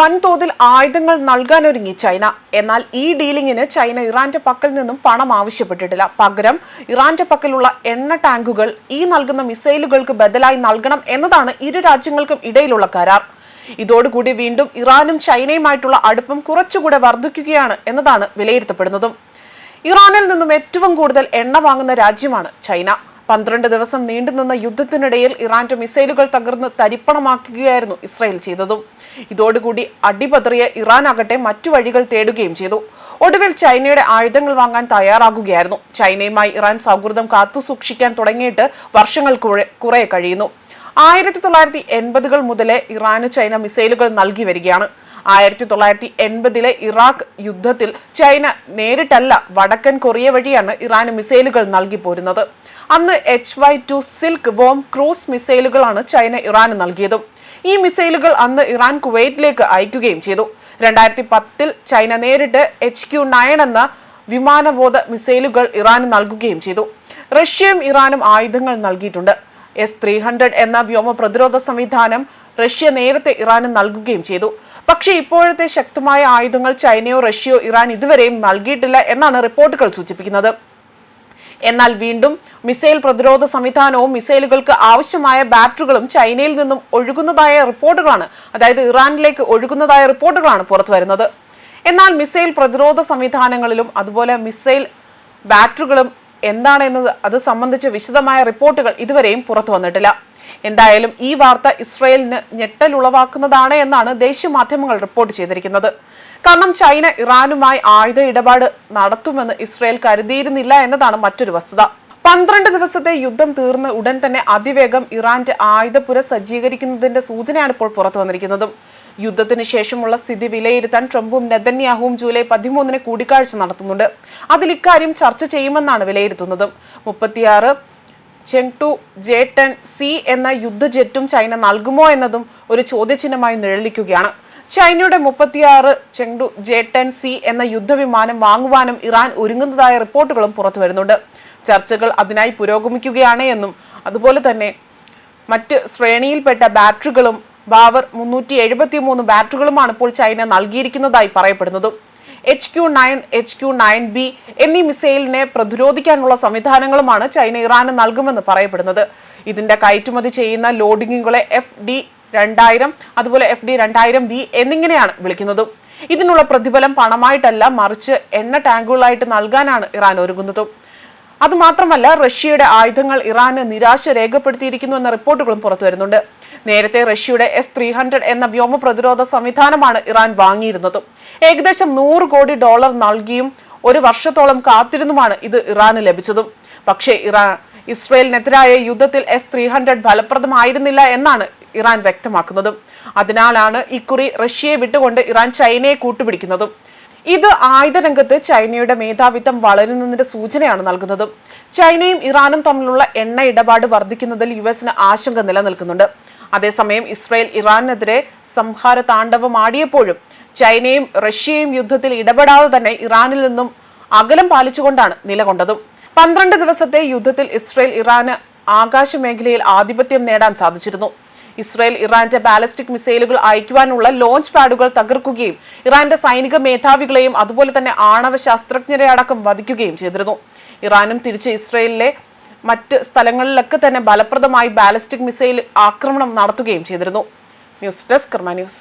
വൻതോതിൽ ആയുധങ്ങൾ നൽകാനൊരുങ്ങി ചൈന. എന്നാൽ ഈ ഡീലിംഗിന് ചൈന ഇറാന്റെ പക്കൽ നിന്നും പണം ആവശ്യപ്പെട്ടിട്ടില്ല. പകരം ഇറാന്റെ പക്കലുള്ള എണ്ണ ടാങ്കുകൾ ഈ നൽകുന്ന മിസൈലുകൾക്ക് ബദലായി നൽകണം എന്നതാണ് ഇരു രാജ്യങ്ങൾക്കും ഇടയിലുള്ള കരാർ. ഇതോടുകൂടി വീണ്ടും ഇറാനും ചൈനയുമായിട്ടുള്ള അടുപ്പം കുറച്ചുകൂടെ വർദ്ധിക്കുകയാണ് എന്നതാണ് വിലയിരുത്തപ്പെടുന്നതും. ഇറാനിൽ നിന്നും ഏറ്റവും കൂടുതൽ എണ്ണ വാങ്ങുന്ന രാജ്യമാണ് ചൈന. പന്ത്രണ്ട് ദിവസം നീണ്ടുനിന്ന യുദ്ധത്തിനിടയിൽ ഇറാന്റെ മിസൈലുകൾ തകർന്ന് തരിപ്പണമാക്കുകയായിരുന്നു ഇസ്രായേൽ ചെയ്തതും. ഇതോടുകൂടി അടിപതറിയ ഇറാൻ ആകട്ടെ മറ്റു വഴികൾ തേടുകയും ചെയ്തു. ഒടുവിൽ ചൈനയുടെ ആയുധങ്ങൾ വാങ്ങാൻ തയ്യാറാകുകയായിരുന്നു. ചൈനയുമായി ഇറാൻ സൗഹൃദം കാത്തുസൂക്ഷിക്കാൻ തുടങ്ങിയിട്ട് വർഷങ്ങൾ കുറെ കഴിയുന്നു. ആയിരത്തി തൊള്ളായിരത്തി എൺപതുകൾ മുതലേ ഇറാന് ചൈന മിസൈലുകൾ നൽകി വരികയാണ്. ആയിരത്തി തൊള്ളായിരത്തി എൺപതിലെ ഇറാഖ് യുദ്ധത്തിൽ ചൈന നേരിട്ടല്ല വടക്കൻ കൊറിയ വഴിയാണ് ഇറാന് മിസൈലുകൾ നൽകി പോരുന്നത്. അന്ന് H Y two silkworm cruise മിസൈലുകളാണ് China ഇറാന് നൽകിയതും. ഈ മിസൈലുകൾ അന്ന് ഇറാൻ കുവൈറ്റിലേക്ക് അയക്കുകയും ചെയ്തു. രണ്ടായിരത്തി പത്തിൽ ചൈന നേരിട്ട് എച്ച് ക്യു നയൻ എന്ന വിമാനബോധ മിസൈലുകൾ ഇറാന് നൽകുകയും ചെയ്തു. റഷ്യയും ഇറാനും ആയുധങ്ങൾ നൽകിയിട്ടുണ്ട്. എസ് ത്രീ ഹൺഡ്രഡ് എന്ന വ്യോമ പ്രതിരോധ സംവിധാനം റഷ്യ നേരത്തെ ഇറാന് നൽകുകയും ചെയ്തു. പക്ഷേ ഇപ്പോഴത്തെ ശക്തമായ ആയുധങ്ങൾ ചൈനയോ റഷ്യയോ ഇറാൻ ഇതുവരെയും നൽകിയിട്ടില്ല എന്നാണ് റിപ്പോർട്ടുകൾ സൂചിപ്പിക്കുന്നത്. എന്നാൽ വീണ്ടും മിസൈൽ പ്രതിരോധ സംവിധാനവും മിസൈലുകൾക്ക് ആവശ്യമായ ബാറ്ററികളും ചൈനയിൽ നിന്നും ഒഴുകുന്നതായ റിപ്പോർട്ടുകളാണ് അതായത് ഇറാനിലേക്ക് ഒഴുകുന്നതായ റിപ്പോർട്ടുകളാണ് പുറത്തു വരുന്നത്. എന്നാൽ മിസൈൽ പ്രതിരോധ സംവിധാനങ്ങളിലും അതുപോലെ മിസൈൽ ബാറ്ററികളും എന്താണെന്നത് അത് സംബന്ധിച്ച് വിശദമായ റിപ്പോർട്ടുകൾ ഇതുവരെയും പുറത്തു വന്നിട്ടില്ല. എന്തായാലും ഈ വാർത്ത ഇസ്രയേലിന് ഞെട്ടലുളവാക്കുന്നതാണ് എന്നാണ് ദേശീയ മാധ്യമങ്ങൾ റിപ്പോർട്ട് ചെയ്തിരിക്കുന്നത്. കാരണം ചൈന ഇറാനുമായി ആയുധ ഇടപാട് നടത്തുമെന്ന് ഇസ്രയേൽ കരുതിയിരുന്നില്ല എന്നതാണ് മറ്റൊരു വസ്തുത. പന്ത്രണ്ട് ദിവസത്തെ യുദ്ധം തീർന്ന് ഉടൻ തന്നെ അതിവേഗം ഇറാന്റെ ആയുധപുര സജ്ജീകരിക്കുന്നതിന്റെ സൂചനയാണ് ഇപ്പോൾ പുറത്തു വന്നിരിക്കുന്നതും. യുദ്ധത്തിന് ശേഷമുള്ള സ്ഥിതി വിലയിരുത്താൻ ട്രംപും നെതന്യാഹുവും ജൂലൈ പതിമൂന്നിന് കൂടിക്കാഴ്ച നടത്തുന്നുണ്ട്. അതിൽ ഇക്കാര്യം ചർച്ച ചെയ്യുമെന്നാണ് വിലയിരുത്തുന്നതും. മുപ്പത്തിയാറ് ചെങ്ടു ജെ ടെൻ സി എന്ന യുദ്ധജെറ്റും ചൈന നൽകുമോ എന്നതും ഒരു ചോദ്യചിഹ്നമായി നിഴലിക്കുകയാണ്. ചൈനയുടെ മുപ്പത്തിയാറ് ചെങ്ടു ജെ ടെൻ സി എന്ന യുദ്ധവിമാനം വാങ്ങുവാനും ഇറാൻ ഒരുങ്ങുന്നതായ റിപ്പോർട്ടുകളും പുറത്തു വരുന്നുണ്ട്. ചർച്ചകൾ അതിനായി പുരോഗമിക്കുകയാണ് എന്നും അതുപോലെ തന്നെ മറ്റ് ശ്രേണിയിൽപ്പെട്ട ബാറ്ററികളും ബാവർ മുന്നൂറ്റി എഴുപത്തി മൂന്ന് ബാറ്ററികളുമാണ് ഇപ്പോൾ ചൈന നൽകിയിരിക്കുന്നതായി പറയപ്പെടുന്നതും. H Q nine H Q nine B എന്നീ മിസൈലിനെ പ്രതിരോധിക്കാനുള്ള സംവിധാനങ്ങളുമാണ് ചൈന ഇറാന് നൽകുമെന്ന് പറയപ്പെടുന്നത്. ഇതിന്റെ കയറ്റുമതി ചെയ്യുന്ന ലോഡിങ്ങുകളെ എഫ് ഡി രണ്ടായിരം അതുപോലെ എഫ് ഡി രണ്ടായിരം ബി എന്നിങ്ങനെയാണ് വിളിക്കുന്നതും. ഇതിനുള്ള പ്രതിഫലം പണമായിട്ടല്ല മറിച്ച് എണ്ണ ടാങ്കുകളായിട്ട് നൽകാനാണ് ഇറാൻ ഒരുങ്ങുന്നത്. അതുമാത്രമല്ല റഷ്യയുടെ ആയുധങ്ങൾ ഇറാന് നിരാശ രേഖപ്പെടുത്തിയിരിക്കുന്നു എന്ന റിപ്പോർട്ടുകളും പുറത്തു വരുന്നുണ്ട് നേരത്തെ റഷ്യയുടെ എസ് ത്രീ ഹൺഡ്രഡ് എന്ന വ്യോമ പ്രതിരോധ സംവിധാനമാണ് ഇറാൻ വാങ്ങിയിരുന്നത്. ഏകദേശം നൂറ് കോടി ഡോളർ നൽകിയും ഒരു വർഷത്തോളം കാത്തിരുന്നുമാണ് ഇത് ഇറാന് ലഭിച്ചതും. പക്ഷേ ഇറാൻ ഇസ്രയേലിനെതിരായ യുദ്ധത്തിൽ എസ് ത്രീ ഹൺഡ്രഡ് ഫലപ്രദമായിരുന്നില്ല എന്നാണ് ഇറാൻ വ്യക്തമാക്കുന്നതും. അതിനാലാണ് ഇക്കുറി റഷ്യയെ വിട്ടുകൊണ്ട് ഇറാൻ ചൈനയെ കൂട്ടുപിടിക്കുന്നതും. ഇത് ആയുധരംഗത്ത് ചൈനയുടെ മേധാവിത്വം വളരുന്നതിന്റെ സൂചനയാണ് നൽകുന്നത്. ചൈനയും ഇറാനും തമ്മിലുള്ള എണ്ണ ഇടപാട് വർദ്ധിക്കുന്നതിൽ യു എസിന് ആശങ്ക നിലനിൽക്കുന്നുണ്ട്. അതേസമയം ഇസ്രായേൽ ഇറാനെതിരെ സംഹാര താണ്ഡവമാടിയപ്പോഴും ചൈനയും റഷ്യയും യുദ്ധത്തിൽ ഇടപെടാതെ തന്നെ ഇറാനിൽ നിന്നും അകലം പാലിച്ചുകൊണ്ടാണ് നിലകൊണ്ടതും. പന്ത്രണ്ട് ദിവസത്തെ യുദ്ധത്തിൽ ഇസ്രായേൽ ഇറാന് ആകാശ മേഖലയിൽ ആധിപത്യം നേടാൻ സാധിച്ചിരുന്നു. ഇസ്രായേൽ ഇറാന്റെ ബാലിസ്റ്റിക് മിസൈലുകൾ അയക്കുവാനുള്ള ലോഞ്ച് പാഡുകൾ തകർക്കുകയും ഇറാന്റെ സൈനിക മേധാവികളെയും അതുപോലെ തന്നെ ആണവ ശാസ്ത്രജ്ഞരെ അടക്കം വധിക്കുകയും ചെയ്തിരുന്നു. ഇറാനും തിരിച്ച് ഇസ്രയേലിലെ മറ്റ് സ്ഥലങ്ങളിലൊക്കെ തന്നെ ഫലപ്രദമായി ബാലിസ്റ്റിക് മിസൈൽ ആക്രമണം നടത്തുകയും ചെയ്തിരുന്നു. News desk Karma news.